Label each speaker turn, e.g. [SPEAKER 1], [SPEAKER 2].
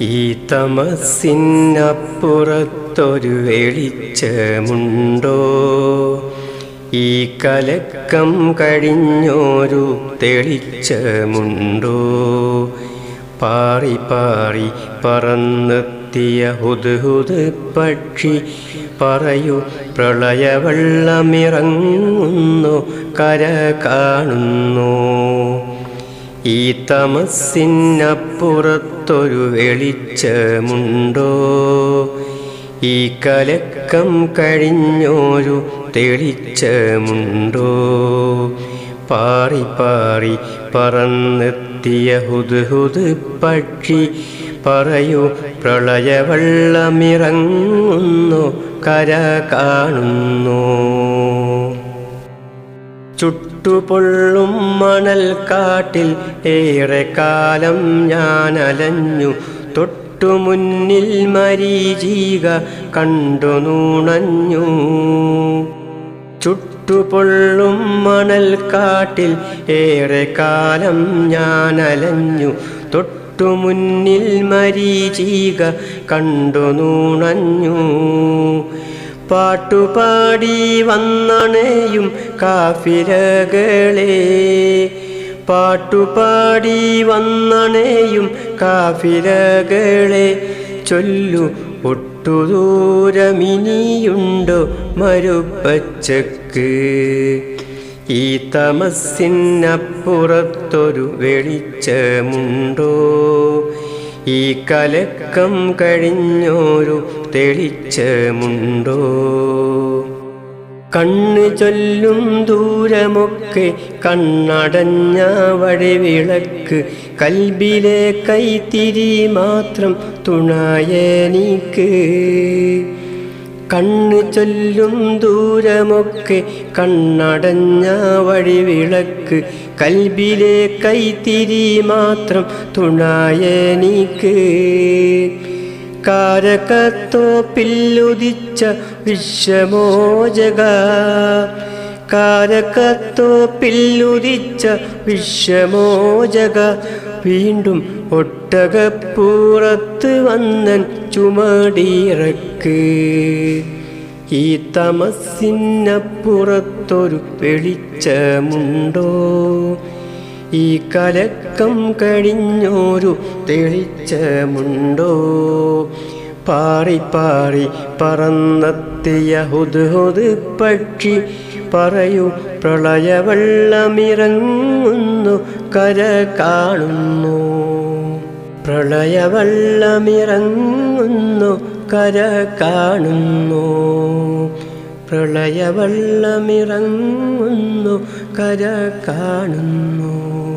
[SPEAKER 1] ഈ തമസിനപ്പുറത്തൊരു വെളിച്ചമുണ്ടോ? ഈ കലക്കം കഴിഞ്ഞോരു തെളിച്ചമുണ്ടോ? പാറി പാറി പറന്നെത്തിയ ഹുദ്ഹുദ് പക്ഷി പറയൂ പ്രളയവെള്ളമിറങ്ങുന്നു കര കാണുന്നു. ഈ തമസ്സിനപ്പുറത്തൊരു വെളിച്ചമുണ്ടോ? ഈ കലക്കം കഴിഞ്ഞൊരു തെളിച്ചമുണ്ടോ? പാറി പാറി പറന്നെത്തിയ ഹുദ്ഹുദ് പക്ഷി പറയൂ പ്രളയവെള്ളമിറങ്ങുന്നു കര കാണുന്നു. ചുട്ടുപൊള്ളും മണൽ കാട്ടിൽ ഏറെ കാലം ഞാൻ അലഞ്ഞു തൊട്ടു മുന്നിൽ മരീചീക കണ്ടു നൂണഞ്ഞു. ചുട്ടുപൊള്ളും ഏറെ കാലം ഞാൻ അലഞ്ഞു തൊട്ടു മുന്നിൽ മരീചീക കണ്ടു നൂണഞ്ഞു. പാട്ടുപാടി വന്നണയും കാഫിരകളെ പാട്ടുപാടി വന്നണയും കാഫിരകളെ ചൊല്ലു ഒട്ടുദൂരമിനിയുണ്ടോ മരുപ്പച്ചക്ക്. ഈ തമസിനപ്പുറത്തൊരു വെളിച്ചമുണ്ടോ? ഈ കലക്കം കഴിഞ്ഞോരു തെളിച്ചമുണ്ടോ? കണ്ണ് ചൊല്ലും ദൂരമൊക്കെ കണ്ണടഞ്ഞ വഴിവിളക്ക് കൽബിലെ കൈത്തിരി മാത്രം തുണായനിക്ക് കണ്ണ് ചൊല്ലും ദൂരമൊക്കെ കണ്ണടഞ്ഞ വഴി വിളക്ക് കൽബിലെ കൈത്തിരി മാത്രം തുണായനിക്ക് കാരക്കത്തോപ്പില്ലുദിച്ച വിശ്വമോജക കാരക്കത്തോപ്പില്ലുദിച്ച വിശ്വമോജക വീണ്ടും ഒട്ടകപ്പൂറത്ത് വന്നൻ ചുമടിയിറക്ക്. ഈ തമസിനപ്പുറത്തൊരു വെളിച്ചമുണ്ടോ? ഈ കലക്കം കഴിഞ്ഞോരു തെളിച്ചമുണ്ടോ? പാറി പാറി പറന്നെത്തിയ ഹുദ് പക്ഷി പറയൂ പ്രളയവെള്ളമിറങ്ങുന്നു കര കാണുന്നു. പ്രളയവെള്ളമിറങ്ങുന്നു കര കാണുന്നു. പ്രളയവെള്ളമിറങ്ങുന്നു കര കാണുന്നു.